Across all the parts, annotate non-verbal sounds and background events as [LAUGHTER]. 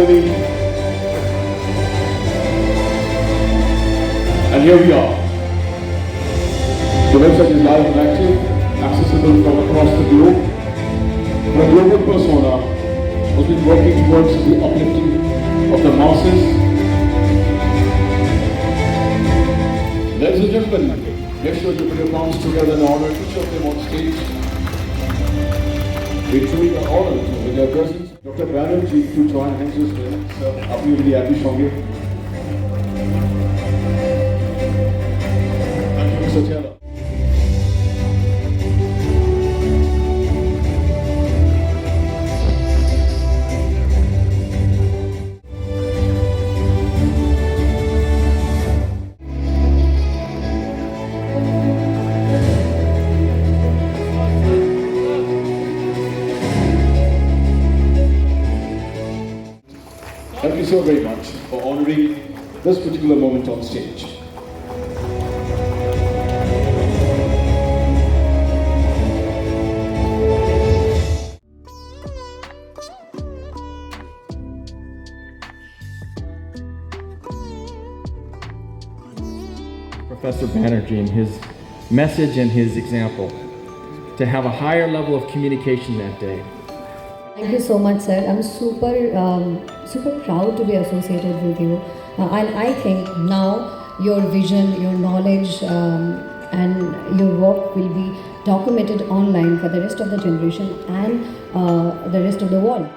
And here we are. The website is live and active, accessible from across the globe. My global persona has been working towards the uplifting of the masses. Ladies and gentlemen, make sure you put your palms together in order to show them on stage. We for all of us with their presence. Dr. Banerjee to join hands with us, so very much for honoring this particular moment on stage. Professor Banerjee and his message and his example to have a higher level of communication that day. Thank you so much, sir. I'm super, um, super proud to be associated with you. Uh, and I think now your vision, your knowledge, um, and your work will be documented online for the rest of the generation and uh, the rest of the world.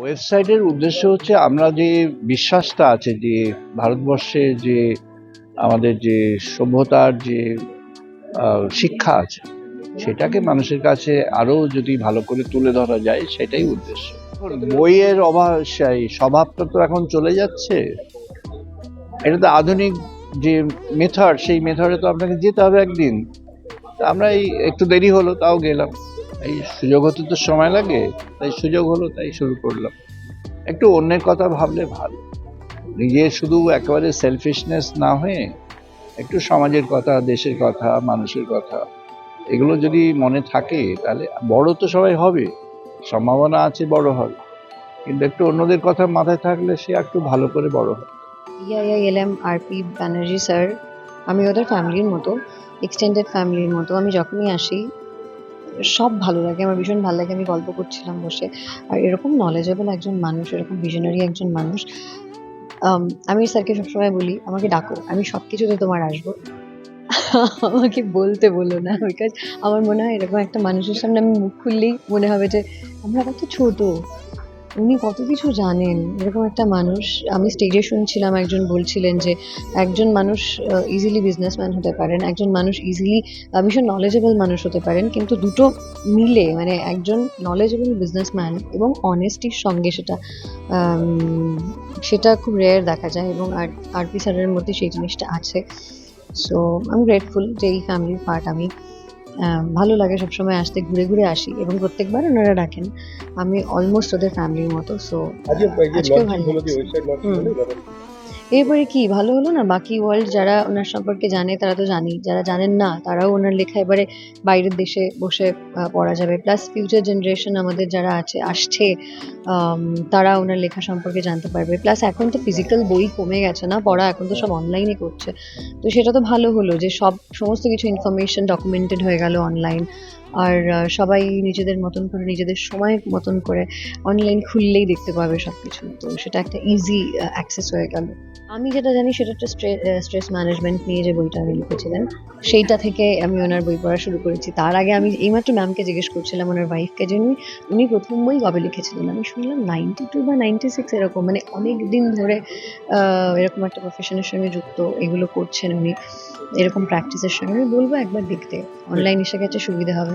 ওয়েবসাইটের উদ্দেশ্য হচ্ছে আমরা যে বিশ্বাসটা আছে যে ভারতবর্ষে যে আমাদের যে সভ্যতার যে শিক্ষা আছে সেটাকে মানুষের কাছে আরও যদি ভালো করে তুলে ধরা যায় সেটাই উদ্দেশ্য। বইয়ের অভাব সেই স্বভাবটা তো এখন চলে যাচ্ছে। এটা তো আধুনিক যে মেথড সেই মেথডে তো আপনাকে যেতে হবে একদিন। আমরা এই একটু দেরি হলো তাও গেলাম। এই সুযোগ হতে তো সময় লাগে, তাই সুযোগ হলো তাই শুরু করলাম। একটু অন্যের কথা ভাবলে ভালো। নিজে শুধু একেবারে সেলফিশনেস না হয়ে একটু সমাজের কথা, দেশের কথা, মানুষের কথা, এগুলো যদি মনে থাকে তাহলে বড় তো সবাই হবে, সম্ভাবনা আছে বড় হবে কিন্তু একটু অন্যদের কথা মাথায় থাকলে সে একটু ভালো করে বড় হবে ইআইআইএলএম আরপি ব্যানার্জি স্যার আমি ওদের ফ্যামিলির মতো এক্সটেন্ডেড ফ্যামিলির মতো, আমি যখনই আসি সব ভালো লাগে, আমার ভীষণ ভালো লাগে। আমি গল্প করছিলাম বসে। আর এরকম নলেজেবল একজন মানুষ, এরকম ভিশনারি একজন মানুষ আমি স্যারকে সবসময় বলি, আমাকে ডাকো, আমি সব কিছুতে তোমার আসব। [LAUGHS] আমাকে বলতে বলো না বিকজ আমার মনে হয় এরকম একটা মানুষের সামনে আমি মুখ খুললেই মনে হবে যে, আমরা কত ছোট উনি কত কিছু জানেন। এরকম একটা মানুষ, আমি স্টেজে শুনছিলাম, একজন বলছিলেন যে একজন মানুষ ইজিলি বিজনেসম্যান হতে পারেন, একজন মানুষ ইজিলি ভীষণ নলেজেবল মানুষ হতে পারেন, কিন্তু দুটো মিলে মানে একজন নলেজেবল বিজনেসম্যান এবং অনেস্টির সঙ্গে সেটা সেটা খুব রেয়ার দেখা যায় এবং আর আরপি স্যারের মধ্যে সেই জিনিসটা আছে। সো আমি গ্রেটফুল যে এই ফ্যামিলির পার্ট আমি ভালো লাগে সবসময় আসতে ঘুরে ঘুরে আসি এবং প্রত্যেকবার ওনারা ডাকেন। আমি অলমোস্ট ওদের ফ্যামিলির মতো সো আজকেও ভালো এরপরে কি, ভালো হলো না? বাকি ওয়ার্ল্ড যারা ওনার সম্পর্কে জানে, তারা তো জানি। যারা জানেন না, তারাও ওনার লেখা এবারে বাইরের দেশে বসে পড়া যাবে। প্লাস ফিউচার জেনারেশন আমাদের যারা আছে, আসছে তারা ওনার লেখা সম্পর্কে জানতে পারবে। প্লাস এখন তো ফিজিক্যাল বই কমে গেছে না পড়া? এখন তো সব অনলাইনে করছে। তো সেটা তো ভালো হলো যে সব, সমস্ত কিছু ইনফরমেশন ডকুমেন্টেড হয়ে গেল অনলাইন আর সবাই নিজেদের মতন করে, নিজেদের সময় মতন করে অনলাইন খুললেই দেখতে পাবে সব কিছু তো সেটা একটা ইজি অ্যাক্সেস হয়ে গেল। আমি যেটা জানি সেটা একটা স্ট্রেস ম্যানেজমেন্ট নিয়ে যে বইটা আমি লিখেছিলেন সেইটা থেকে আমি ওনার বই পড়া শুরু করেছি। তার আগে আমি এইমাত্র ম্যামকে জিজ্ঞেস করছিলাম, ওনার ওয়াইফকে যে উনি প্রথম বই কবে লিখেছিলেন? আমি শুনলাম নাইনটি টু বা নাইনটি সিক্স এরকম মানে অনেক দিন ধরে এরকম একটা প্রফেশনের সঙ্গে যুক্ত, এগুলো করছেন উনি। এরকম প্র্যাকটিসের সঙ্গে। আমি বলব একবার দেখতে। অনলাইন এসে গেছে, সুবিধা হবে।